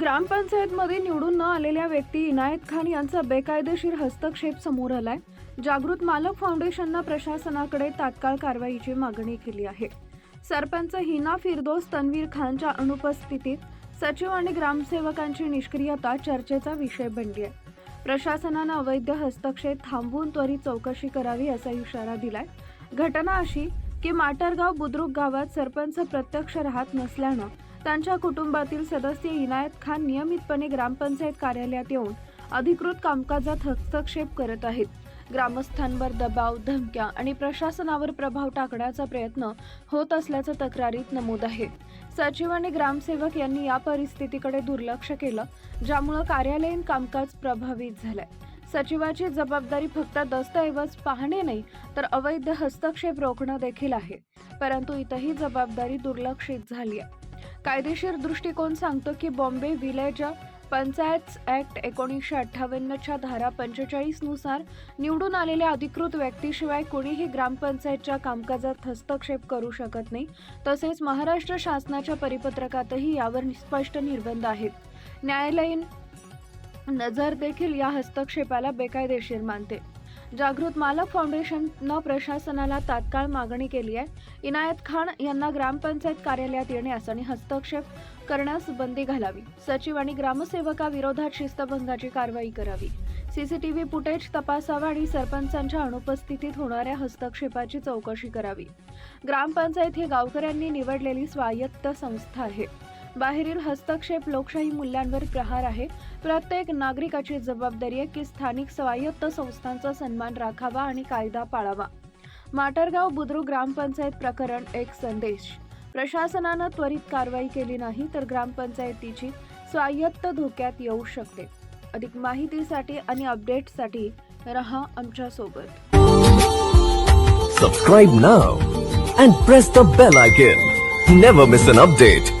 ग्रामपंचायतमध्ये निवडून न आलेल्या व्यक्ती इनायत खान यांचा बेकायदेशीर हस्तक्षेप समोर आलाय. जागृत मालक फाउंडेशननं प्रशासनाकडे तात्काळ कारवाईची मागणी केली आहे. सरपंच हिना फिरदोस तन्वीर खानच्या अनुपस्थितीत सचिव आणि ग्रामसेवकांची निष्क्रियता चर्चेचा विषय बनली आहे. प्रशासनानं अवैध हस्तक्षेप थांबवून त्वरित चौकशी करावी असा इशारा दिलाय. घटना अशी की माटरगाव बुद्रुक गावात सरपंच प्रत्यक्ष राहत नसल्यानं त्यांच्या कुटुंबातील सदस्य इनायत खान नियमितपणे ग्रामपंचायत कार्यालयात येऊन अधिकृत कामकाजात हस्तक्षेप करत आहेत. ग्रामस्थांवर दबाव धमक्या आणि प्रशासनावर प्रभाव टाकण्याचा प्रयत्न होत असल्याचं तक्रारीत नमूद आहे सचिव आणि ग्रामसेवक यांनी या परिस्थितीकडे दुर्लक्ष केलं ज्यामुळं कार्यालयीन कामकाज प्रभावित झालंय. सचिवाची जबाबदारी फक्त दस्तऐवज पाहणे नाही तर अवैध हस्तक्षेप रोखणं देखील आहे. परंतु इथंही जबाबदारी दुर्लक्षित झाली आहे. कायदेशीर दृष्टिकोन सांगतो की बॉम्बे विलेज पंचायत ऍक्ट एकोणीसशे अठ्ठावन्नच्या धारा पंचेचाळीसनुसार निवडून आलेल्या अधिकृत व्यक्तीशिवाय कोणीही ग्रामपंचायतच्या कामकाजात हस्तक्षेप करू शकत नाही. तसेच महाराष्ट्र शासनाच्या परिपत्रकातही यावर स्पष्ट निर्बंध आहेत. न्यायालयीन नजर देखील या हस्तक्षेपाला बेकायदेशीर मानते. जागृत मालक फाउंडेशननं प्रशासनाला तात्काळ मागणी केली आहे. इनायत खान यांना ग्रामपंचायत कार्यालयात येण्यास आणि हस्तक्षेप करण्यास बंदी घालावी. सचिव आणि ग्रामसेवकाविरोधात शिस्तभंगाची कारवाई करावी. सीसीटीव्ही फुटेज तपासावा आणि सरपंचांच्या अनुपस्थितीत होणाऱ्या हस्तक्षेपाची चौकशी करावी. ग्रामपंचायत ही गावकऱ्यांनी निवडलेली स्वायत्त संस्था आहे. बाहेरील हस्तक्षेप लोकशाही मूल्यांवर प्रहार आहे. प्रत्येक नागरिकाची जबाबदारी आहे की स्थानिक स्वायत्त संस्थांचा सन्मान राखावा आणि कायदा पाळावा माटरगाव बुद्रुक ग्रामपंचायत प्रकरण एक संदेश प्रशासनानं त्वरित कारवाई केली नाही तर ग्रामपंचायतीची स्वायत्त धोक्यात येऊ शकते अधिक माहितीसाठी आणि अपडेटसाठी रहा आमच्यासोबत Subscribe now and press the bell icon. Never miss an.